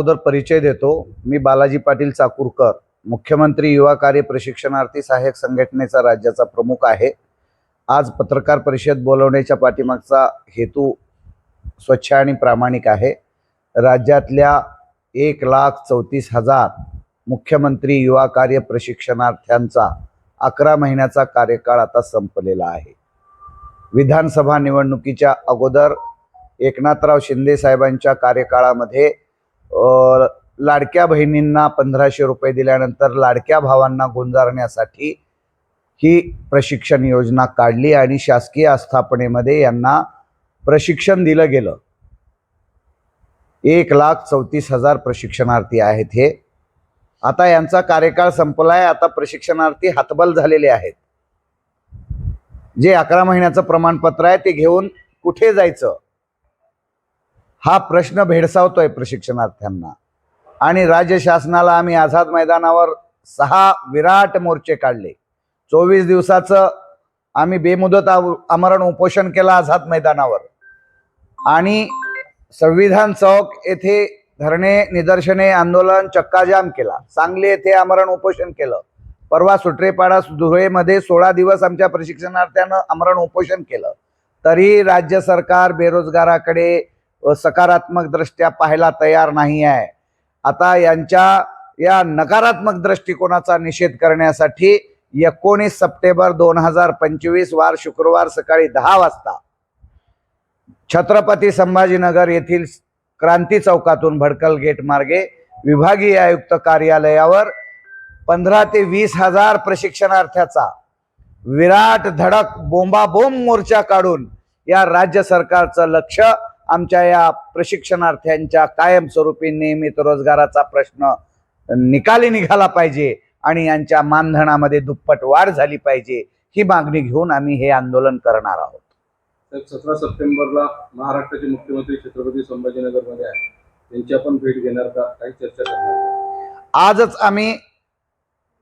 अगोदर परिचय देतो. मी बालाजी पाटील चाकूरकर मुख्यमंत्री युवा कार्य प्रशिक्षणार्थी सहाय्यक संघटनेचा राज्याचा प्रमुख आहे. आज पत्रकार परिषद बोलवण्याच्या पाठीमागचा हेतू स्वच्छ आणि प्रामाणिक आहे. राज्यातल्या एक लाख चौतीस हजार मुख्यमंत्री युवा कार्य प्रशिक्षणार्थ्यांचा अकरा महिन्याचा कार्यकाळ आता संपलेला आहे. विधानसभा निवडणुकीच्या अगोदर एकनाथराव शिंदे साहेबांच्या कार्यकाळामध्ये लाडक्या बहिणींना पंधराशे रुपये दिल्यानंतर लाडक्या भावांना गुंजारण्यासाठी ही प्रशिक्षण योजना काढली आणि शासकीय आस्थापनेमध्ये यांना प्रशिक्षण दिलं गेलं. एक लाख चौतीस हजार प्रशिक्षणार्थी आहेत हे. आता यांचा कार्यकाळ संपलाय आता प्रशिक्षणार्थी हातबल झालेले आहेत. जे अकरा महिन्याचं प्रमाणपत्र आहे ते घेऊन कुठे जायचं? हा प्रश्न भेडसावतोय प्रशिक्षणार्थ्यांना. आणि राज्य शासनाला आम्ही आझाद मैदानावर सहा विराट मोर्चे काढले. चोवीस दिवसाचं आम्ही बेमुदत आव- आमरण उपोषण केलं आझाद मैदानावर. आणि संविधान चौक येथे धरणे निदर्शने आंदोलन चक्काजाम केला. सांगली येथे आमरण उपोषण केलं. परवा सुट्रेपाडा धुळेमध्ये सोळा दिवस आमच्या प्रशिक्षणार्थ्यानं आमरण उपोषण केलं. तरी राज्य सरकार बेरोजगाराकडे सकारात्मकदृष्ट्या सकारात्मक दृष्ट्या पाहायला तयार नाही आहे. आता यांच्या या नकारात्मक दृष्टिकोनाचा निषेध करण्यासाठी एकोणीस सप्टेंबर दोन हजार पंचवीस वार शुक्रवार सकाळी दहा वाजता छत्रपती संभाजीनगर येथील क्रांती चौकातून भडकल गेट मार्गे विभागीय आयुक्त कार्यालयावर पंधरा ते वीस हजार प्रशिक्षणार्थ्याचा विराट धडक बोंबाबोंब मोर्चा काढून या राज्य सरकारचं लक्ष आमच्या या प्रशिक्षणार्थ्यांच्या कायमस्वरूपी नियमित रोजगाराचा प्रश्न निकाली निघाला पाहिजे आणि यांच्या मानधनामध्ये दुप्पट वाढ झाली पाहिजे ही मागणी घेऊन आम्ही हे आंदोलन करणार आहोत. सतरा सप्टेंबरला महाराष्ट्राचे मुख्यमंत्री छत्रपती संभाजीनगरमध्ये आहे. त्यांची आपण भेट घेणार का? काही चर्चा करणार? आजच आम्ही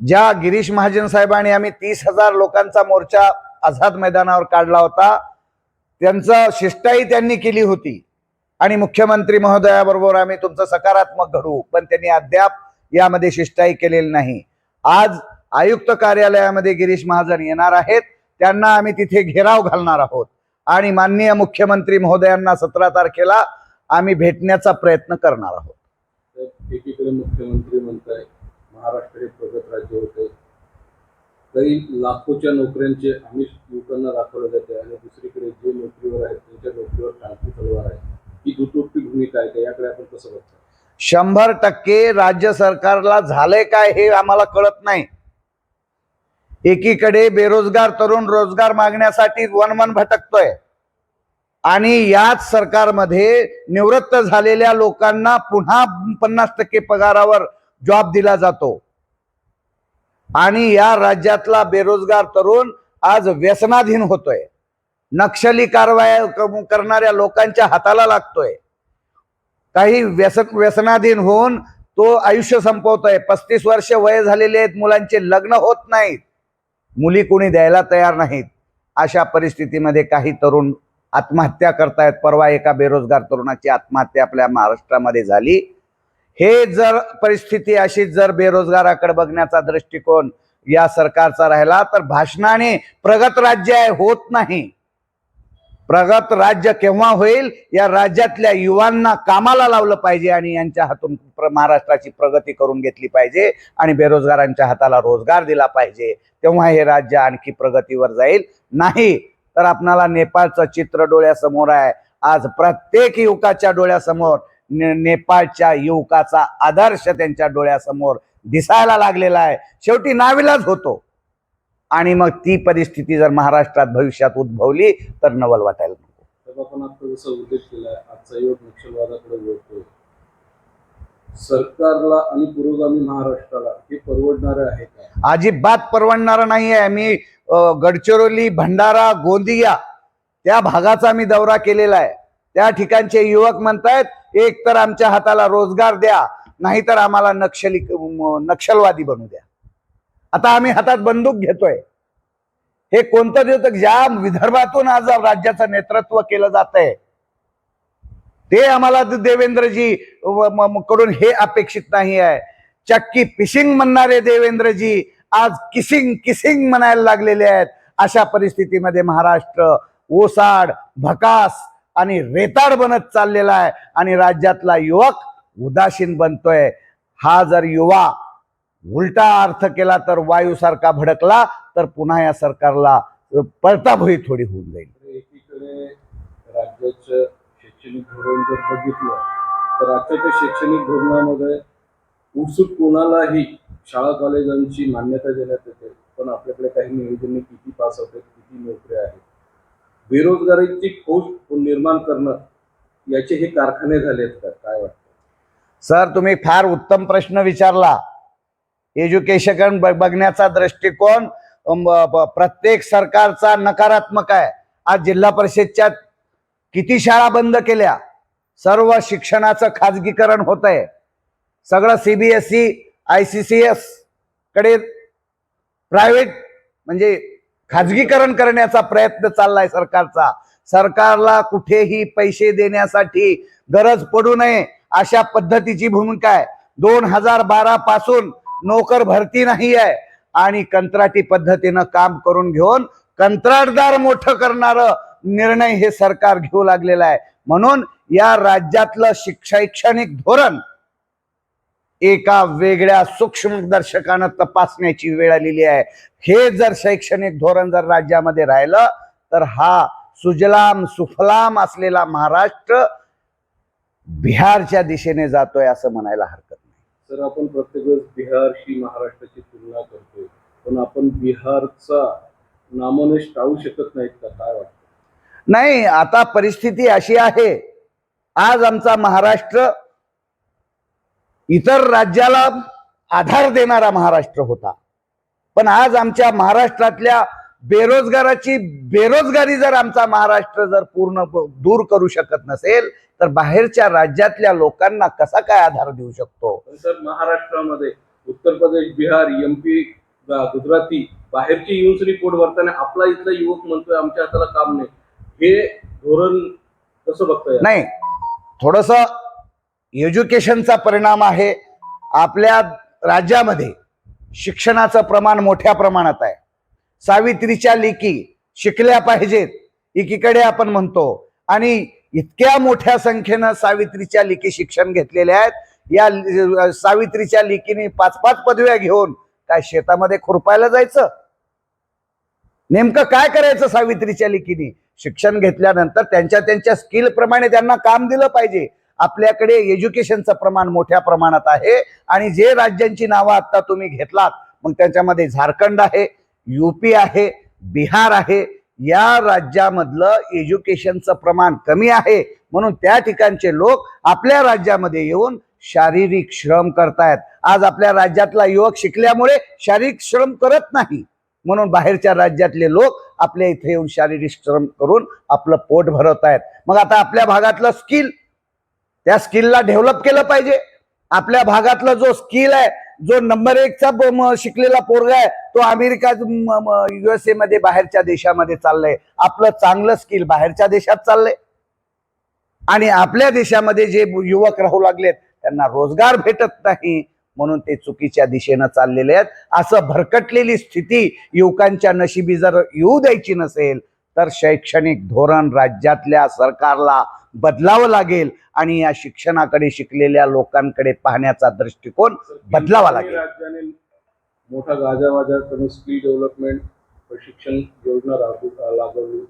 ज्या गिरीश महाजन साहेबांनी आम्ही तीस हजार लोकांचा मोर्चा आझाद मैदानावर काढला होता त्यांचं शिष्टाई त्यांनी केली होती. आणि मुख्यमंत्री महोदयाबरोबर आम्ही तुमचं सकारात्मक घडू पण त्यांनी अद्याप यामध्ये शिष्टाई केलेली नाही. आज आयुक्त कार्यालयामध्ये गिरीश महाजन येणार आहेत त्यांना आम्ही तिथे घेराव घालणार आहोत. आणि माननीय मुख्यमंत्री महोदयांना सतरा तारखेला आम्ही भेटण्याचा प्रयत्न करणार आहोत. एकीकडे मुख्यमंत्री म्हणताय महाराष्ट्र हे प्रगत राज्य होते काही लाखोच्या नोकऱ्यांचे आमिष युवकांना दाखवलं जाते आणि दुसरीकडे जे नोकरीवर आहेत त्यांच्या नोकरीवर टाळकी तलवार आहे. ही दुटोपी भूमिका आहे का? याकडे आपण कसं बघतो? शंभर टक्के राज्य सरकारला झालंय काय हे आम्हाला कळत नाही. एकीकडे बेरोजगार तरुण रोजगार मागण्यासाठी वनवन भटकतोय. आणि याच सरकारमध्ये निवृत्त झालेल्या लोकांना पुन्हा पन्नास टक्के पगारावर जॉब दिला जातो. आणि या राज्यातला बेरोजगार तरुण आज व्यसनाधीन होतोय. नक्षली कारवाया करणाऱ्या लोकांच्या हाताला लागतोय. काही व्यसन व्यसनाधीन होऊन तो आयुष्य संपवतोय. पस्तीस वर्ष वय झालेले आहेत मुलांचे लग्न होत नाहीत. मुली कोणी द्यायला तयार नाहीत. अशा परिस्थितीमध्ये काही तरुण आत्महत्या करतायत. परवा एका बेरोजगार तरुणाची आत्महत्या आपल्या महाराष्ट्रामध्ये झाली. हे जर परिस्थिती अशी जर बेरोजगाराकडे बघण्याचा दृष्टिकोन या सरकारचा राहिला तर भाषणाने प्रगत राज्य आहे होत नाही. प्रगत राज्य केव्हा होईल या राज्यातल्या युवांना कामाला लावलं पाहिजे आणि यांच्या हातून प्र- महाराष्ट्राची प्रगती करून घेतली पाहिजे आणि बेरोजगारांच्या हाताला रोजगार दिला पाहिजे. तेव्हा हे राज्य आणखी प्रगतीवर जाईल. नाही तर आपणाला नेपाळचं चित्र डोळ्यासमोर आहे. आज प्रत्येक युवकाच्या डोळ्यासमोर ने- नेपाळच्या युवकाचा आदर्श त्यांच्या डोळ्यासमोर दिसायला लागलेला आहे. शेवटी नाविलाज होतो. आणि मग ती परिस्थिती जर महाराष्ट्रात भविष्यात उद्भवली तर नवल वाटायला नको. साहेब आपण आता जसा उल्लेख केलाय आजचा युवक नक्षलवादाकडे वळतोय. सरकारला आणि पुरोगामी महाराष्ट्राला हे परवडणारे आहे का? अजिबात परवडणारं नाही आहे मी गडचिरोली भंडारा गोंदिया त्या भागाचा मी दौरा केलेला आहे. त्या ठिकाणचे युवक म्हणतायत एक तर आमच्या हाताला रोजगार द्या नाहीतर आम्हाला नक्षली नक्षलवादी बनू द्या. आता आम्ही हातात बंदूक घेतोय. हे कोणतं देतं ज्या विदर्भातून आज राज्याचं नेतृत्व केलं जात आहे ते आम्हाला देवेंद्रजी कडून हे अपेक्षित नाही आहे. चक्की पिशिंग म्हणणारे देवेंद्रजी आज किसिंग किसिंग म्हणायला लागलेले आहेत. अशा परिस्थितीमध्ये महाराष्ट्र ओसाड भकास आणि रेताड बनत चाललेला आहे. आणि राज्यातला युवक उदासीन बनतोय. हा जर युवा उलटा अर्थ केला तर वायूसारखा भडकला तर पुन्हा या सरकारला पळताभुई थोडी होऊन जाईल. एकीकडे राज्याचं शैक्षणिक धोरण जर बघितलं तर आजच्या शैक्षणिक धोरणामध्ये उत्सुक कोणालाही शाळा कॉलेजांची मान्यता देण्यात येते. पण आपल्याकडे काही नियोजन किती पास होते किती नोकऱ्या आहेत? बेरोजगारीची खोज निर्माण करणं याचे हे कारखाने आहेत का? काय वाटतं? सर तुम्ही फार उत्तम प्रश्न विचारला. एज्युकेशन बघण्याचा दृष्टिकोन प्रत्येक सरकारचा नकारात्मक आहे. आज जिल्हा परिषदच्या किती शाळा बंद केल्या? सर्व शिक्षणाचं खाजगीकरण होत आहे सगळं सीबीएसई आय सी सी एसकडे प्रायव्हेट म्हणजे खाजगीकरण करण्याचा प्रयत्न चाललाय सरकारचा. सरकारला कुठेही पैसे देण्यासाठी गरज पडू नये अशा पद्धतीची भूमिका आहे. दोन हजार बारा पासून नोकर भरती नाही आहे. आणि कंत्राटी पद्धतीनं काम करून घेऊन कंत्राटदार मोठं करणार निर्णय हे सरकार घेऊ लागलेलं आहे. म्हणून या राज्यातलं शैक्षणिक धोरण एका वेगळ्या सूक्ष्मदर्शकानं तपासण्याची वेळ आलेली आहे. हे जर शैक्षणिक धोरण जर राज्यामध्ये राहिलं तर हा सुजलाम सुफलाम असलेला महाराष्ट्र बिहारच्या दिशेने जातोय असं म्हणायला हरकत नाही. तर आपण प्रत्येक वेळेस बिहारशी महाराष्ट्राची तुलना करतोय. पण आपण बिहारचा नामोनिश टाळू शकत नाहीत का? काय वाटतं? नाही आता परिस्थिती अशी आहे. आज आमचा महाराष्ट्र इतर राज्याला आधार देणारा महाराष्ट्र होता. पण आज आमच्या महाराष्ट्रातल्या बेरोजगाराची बेरोजगारी जर आमचा महाराष्ट्र जर पूर्ण दूर करू शकत नसेल तर बाहेरच्या राज्यातल्या लोकांना कसा काय आधार देऊ शकतो? महाराष्ट्रामध्ये उत्तर प्रदेश बिहार एमपी गुजराती बाहेरची सरी पोट भरताना आपला इथला युवक म्हणतोय आमच्या हाताला काम नाही. हे धोरण कसं बघताय? नाही थोडस एज्युकेशनचा परिणाम आहे. आपल्या राज्यामध्ये शिक्षणाचं प्रमाण मोठ्या प्रमाणात आहे. सावित्रीच्या लेकी शिकल्या पाहिजेत एकीकडे आपण म्हणतो. आणि इतक्या मोठ्या संख्येनं सावित्रीच्या लेकी शिक्षण घेतलेल्या आहेत. या सावित्रीच्या लेखीने पाच पाच पदव्या घेऊन काय शेतामध्ये खुरपायला जायचं? नेमकं काय करायचं सावित्रीच्या लेखीने शिक्षण घेतल्यानंतर त्यांच्या त्यांच्या स्किल प्रमाणे त्यांना काम दिलं पाहिजे. आपल्याकडे एज्युकेशनचं प्रमाण मोठ्या प्रमाणात आहे. आणि जे राज्यांची नावं आत्ता तुम्ही घेतलात मग त्याच्यामध्ये झारखंड आहे युपी आहे बिहार आहे. या राज्यामधलं एज्युकेशनचं प्रमाण कमी आहे. म्हणून त्या ठिकाणचे लोक आपल्या राज्यामध्ये येऊन शारीरिक श्रम करतायत. आज आपल्या राज्यातला युवक शिकल्यामुळे शारीरिक श्रम करत नाही. म्हणून बाहेरच्या राज्यातले लोक आपल्या इथे येऊन शारीरिक श्रम करून आपलं पोट भरवत आहेत मग आता आपल्या भागातलं स्किल त्या स्किलला डेव्हलप केलं पाहिजे. आपल्या भागातला जो स्किल आहे जो नंबर एकचा शिकलेला पोरगा आहे तो अमेरिका युएसए मध्ये बाहेरच्या देशामध्ये चाललंय. आपलं चांगलं स्किल बाहेरच्या देशात चाललंय. आणि आपल्या देशामध्ये जे युवक राहू लागलेत त्यांना रोजगार भेटत नाही म्हणून ते चुकीच्या दिशेनं चाललेले आहेत. असं भरकटलेली स्थिती युवकांच्या नशिबी जर येऊ द्यायची नसेल तर शैक्षणिक धोरण राज्यातल्या सरकारला बदलावं लागेल आणि या शिक्षणाकडे शिकलेल्या लोकांकडे पाहण्याचा दृष्टिकोन बदलावा लागेल. मोठा गाजावाजा करून स्किल डेव्हलपमेंट प्रशिक्षण योजना राबू लागवली.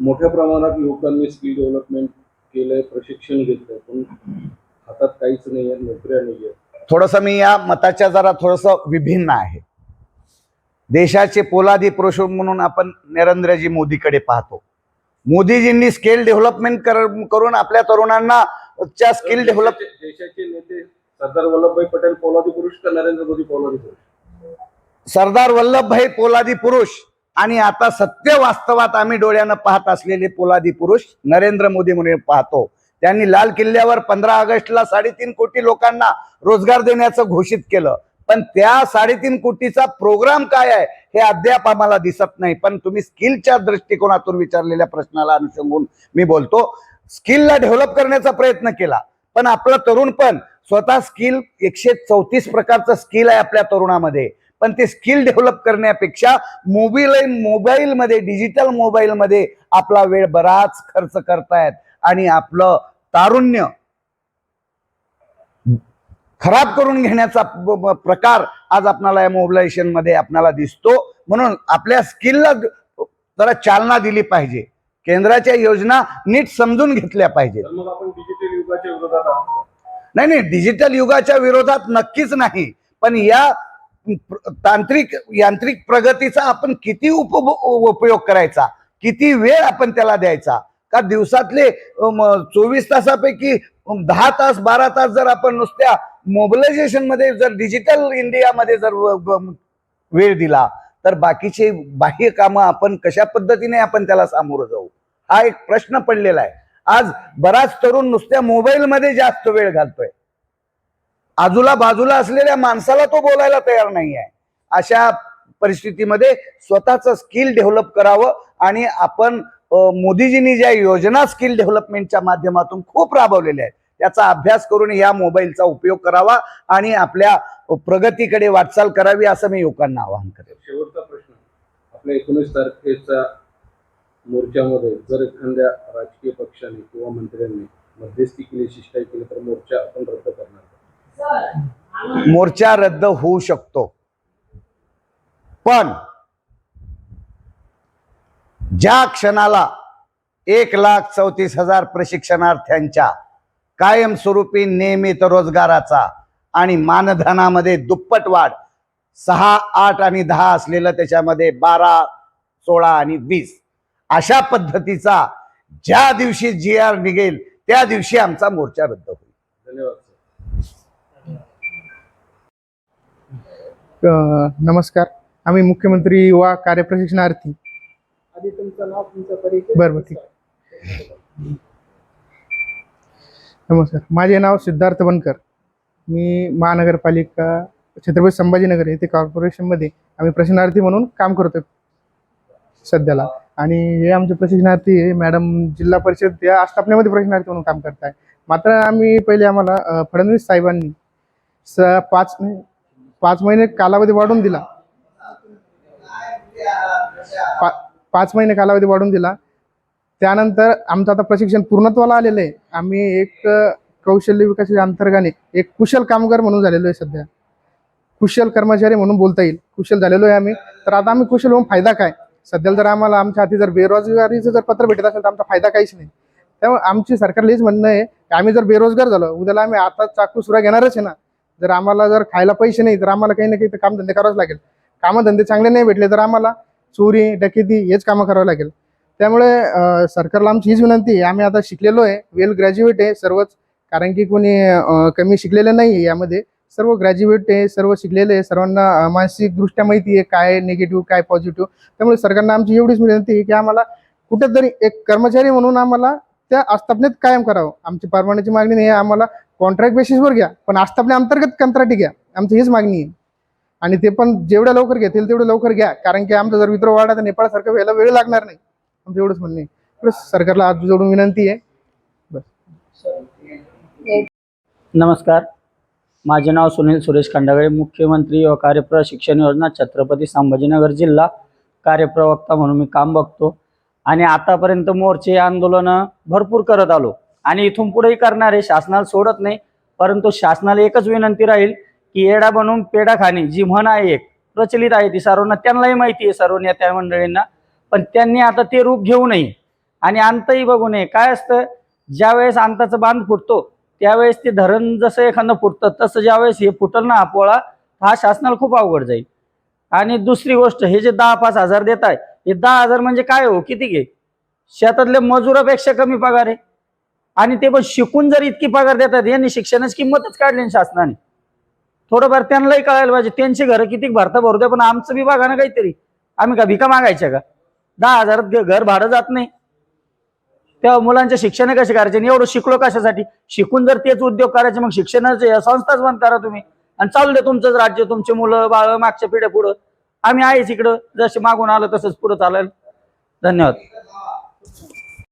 मोठ्या प्रमाणात युवकांनी स्किल डेव्हलपमेंट केलंय प्रशिक्षण घेतलंय पण हातात काहीच नाहीये नोकऱ्या नाहीये थोडस मी या मताच्या जरा थोडस विभिन्न आहे. देशाचे पोलादी पुरुष म्हणून आपण नरेंद्रजी मोदीकडे पाहतो. मोदीजींनी स्किल डेव्हलपमेंट करून आपल्या तरुणांना च्या स्किल डेव्हलप देशाचे नेते सरदार वल्लभभाई पटेल पोलादी पुरुष का नरेंद्र मोदी पोलादी पुरुष? सरदार वल्लभभाई पोलादी पुरुष आणि आता सत्य वास्तवात आम्ही डोळ्यानं पाहत असलेले पोलादी पुरुष नरेंद्र मोदी म्हणून पाहतो. त्यांनी लाल किल्ल्यावर पंधरा ऑगस्टला साडेतीन कोटी लोकांना रोजगार देण्याचं घोषित केलं. पण त्या साडेतीन कोटीचा प्रोग्राम काय आहे? हे अद्याप आम्हाला दिसत नाही. पण तुम्ही स्किलच्या दृष्टिकोनातून विचारलेल्या प्रश्नाला अनुषंगून मी बोलतो. स्किलला डेव्हलप करण्याचा प्रयत्न केला. पण आपलं तरुण पण स्वतः स्किल एकशे चौतीस प्रकारचं स्किल आहे आपल्या तरुणामध्ये. पण ते स्किल डेव्हलप करण्यापेक्षा मोबाईल मोबाईलमध्ये डिजिटल मोबाईलमध्ये आपला वेळ बराच खर्च करतायत. आणि आपलं तारुण्य खराब करून घेण्याचा प्रकार आज आपल्याला या मोबिलायझेशनमध्ये आपल्याला दिसतो. म्हणून आपल्या स्किलला जरा चालना दिली पाहिजे. केंद्राच्या योजना नीट समजून घेतल्या आहोत नाही नाही डिजिटल युगाच्या विरोधात नक्कीच नाही. पण या तांत्रिक यांत्रिक प्रगतीचा आपण किती उप उपयोग करायचा? किती वेळ आपण त्याला द्यायचा? का दिवसातले चोवीस तासापैकी दहा तास बारा तास जर आपण नुसत्या मोबिलायझेशनमध्ये जर डिजिटल इंडियामध्ये जर वेळ दिला तर बाकीचे बाह्य कामं आपण कशा पद्धतीने आपण त्याला सामोरं जाऊ? हा एक प्रश्न पडलेला आहे. आज बराच तरुण नुसत्या मोबाईलमध्ये जास्त वेळ घालतोय. आजूला बाजूला असलेल्या माणसाला तो बोलायला तयार नाही आहे अशा परिस्थितीमध्ये स्वतःचं स्किल डेव्हलप करावं आणि आपण मोदीजींनी ज्या योजना स्किल डेव्हलपमेंटच्या माध्यमातून खूप राबवलेल्या आहेत त्याचा अभ्यास करून या मोबाईलचा उपयोग करावा आणि आपल्या प्रगतीकडे वाटचाल करावी असं मी युवकांना आवाहन करेन. शेवटचा प्रश्न. आपल्या एकोणीस तारखेच्या मोर्चामध्ये जर एखाद्या राजकीय पक्षाने किंवा मंत्र्यांनी मध्यस्थी केली शिष्टाई केली तर मोर्चा आपण रद्द करणार मोर्चा रद्द होऊ शकतो. पण ज्या क्षणाला एक लाख चौतीस हजार प्रशिक्षणार्थ्यांच्या कायमस्वरूपी नियमित रोजगाराचा आणि मानधनामध्ये दुप्पट वाढ सहा आठ आणि दहा असलेलं त्याच्यामध्ये बारा सोळा आणि वीस अशा पद्धतीचा ज्या दिवशी जी आर निघेल त्या दिवशी आमचा मोर्चा रद्द होईल. धन्यवाद नमस्कार. आम्ही मुख्यमंत्री युवा कार्यप्रशिक्षणार्थी आधी तुमचं नाव तुमचा परिचय. बरं, बरं, ठीक. नमस्कार. माझे नाव सिद्धार्थ बनकर. मी महानगरपालिका छत्रपती संभाजीनगर येथे कॉर्पोरेशनमध्ये आम्ही प्रशिक्षणार्थी म्हणून काम करतो सध्याला. आणि हे आमचे प्रशिक्षणार्थी आहे मॅडम जिल्हा परिषद या आस्थापनेमध्ये प्रशिक्षणार्थी म्हणून काम करत आहे मात्र आम्ही पहिले आम्हाला अ, फडणवीस साहेबांनी स पाच पाच महिने कालावधी वाढून दिला. पा पाच महिने कालावधी वाढून दिला. त्यानंतर आमचं आता प्रशिक्षण पूर्णत्वाला आलेलं आहे. आम्ही एक कौशल्य विकासाच्या अंतर्गाने एक कुशल कामगार म्हणून झालेलो आहे सध्या. कुशल कर्मचारी म्हणून बोलता येईल. कुशल झालेलो आहे आम्ही. तर आता आम्ही कुशल होऊन फायदा काय? सध्याला जर आम्हाला आमच्या हाती जर बेरोजगारीचं जर पत्र भेटत असेल तर आमचा फायदा काहीच नाही. त्यामुळे आमची सरकारला हेच म्हणणं आहे की आम्ही जर बेरोजगार झालो उद्याला आम्ही आता चाकू सुरा घेणारच आहे ना. जर आम्हाला जर खायला पैसे नाही तर आम्हाला काही ना काही तर कामधंदे करावेच लागेल. कामधंदे चांगले नाही भेटले तर आम्हाला चोरी डकेती हेच कामं करावं लागेल. त्यामुळे सरकारला आमची हीच विनंती आहे. आम्ही आता शिकलेलो आहे. वेल ग्रॅज्युएट आहे सर्वच. कारण की कोणी कमी शिकलेलं नाही आहे यामध्ये. सर्व ग्रॅज्युएट आहे सर्व शिकलेले आहे. सर्वांना मानसिकदृष्ट्या माहिती आहे काय निगेटिव्ह काय पॉझिटिव्ह त्यामुळे सरकारनं आमची एवढीच विनंती आहे की आम्हाला कुठेतरी एक कर्मचारी म्हणून आम्हाला त्या आस्थापनेत कायम करावं. आमची परवान्याची मागणी नाही आहे. आम्हाला कॉन्ट्रॅक्ट बेसिसवर घ्या. पण आस्थापने अंतर्गत कंत्राटी घ्या. आमची हीच मागणी आहे. आणि ते पण जेवढ्या लवकर घेतील तेवढं लवकर घ्या. कारण की आमचा जर विद्रोह वाढा तर नेपाळसारखं व्हायला वेळ लागणार नाही. आमचं एवढंच म्हणणे सरकारला आज जोडून विनंती आहे. बस. नमस्कार. माझे नाव सुनील सुरेश खंडागळे मुख्यमंत्री व कार्यप्रशिक्षण योजना छत्रपती संभाजीनगर जिल्हा कार्यप्रवक्ता म्हणून मी काम बघतो. आणि आतापर्यंत मोर्चे आंदोलनं भरपूर करत आलो. आणि इथून पुढेही करणार आहे. शासनाला सोडत नाही. परंतु शासनाला एकच विनंती राहील की येडा बनवून पेढा खाणे जी म्हण आहे एक प्रचलित आहे ती सर्वांना त्यांनाही माहिती आहे सर्व नेत्या मंडळींना. पण त्यांनी आता ते रूप घेऊ नये. आणि अंतही बघू नये. काय असतं? ज्यावेळेस अंताचं बांध फुटतो त्यावेळेस ते धरण जसं एखादं फुटतं तसं ज्यावेळेस हे फुटल ना पोळा हा शासनाला खूप अवघड जाईल. आणि दुसरी गोष्ट हे जे दहा पाच हजार देत आहे हे दहा हजार म्हणजे काय हो? किती घे? शेतातल्या मजुरापेक्षा कमी पगार आहे. आणि ते पण शिकून जर इतकी पगार देतात यांनी शिक्षणाची किंमतच काढली शासनाने. थोडंफार त्यांनाही कळायला पाहिजे त्यांची घरं किती भरता भरू द्या पण आमचं बी बघा ना काहीतरी. आम्ही का भिका मागायच्या का? दहा हजारात घर भाडं जात नाही. तेव्हा मुलांचे शिक्षण कसे करायचे आणि एवढं शिकलो कशासाठी? शिकून जर तेच उद्योग करायचे मग शिक्षणाचे संस्थाच बंद करा तुम्ही. आणि चालू दे तुमचंच राज्य तुमचे मुलं बाळ मागच्या पिढ्या पुढं. आम्ही आहेच इकडं जसे मागून आलं तसंच पुढं चालेल धन्यवाद.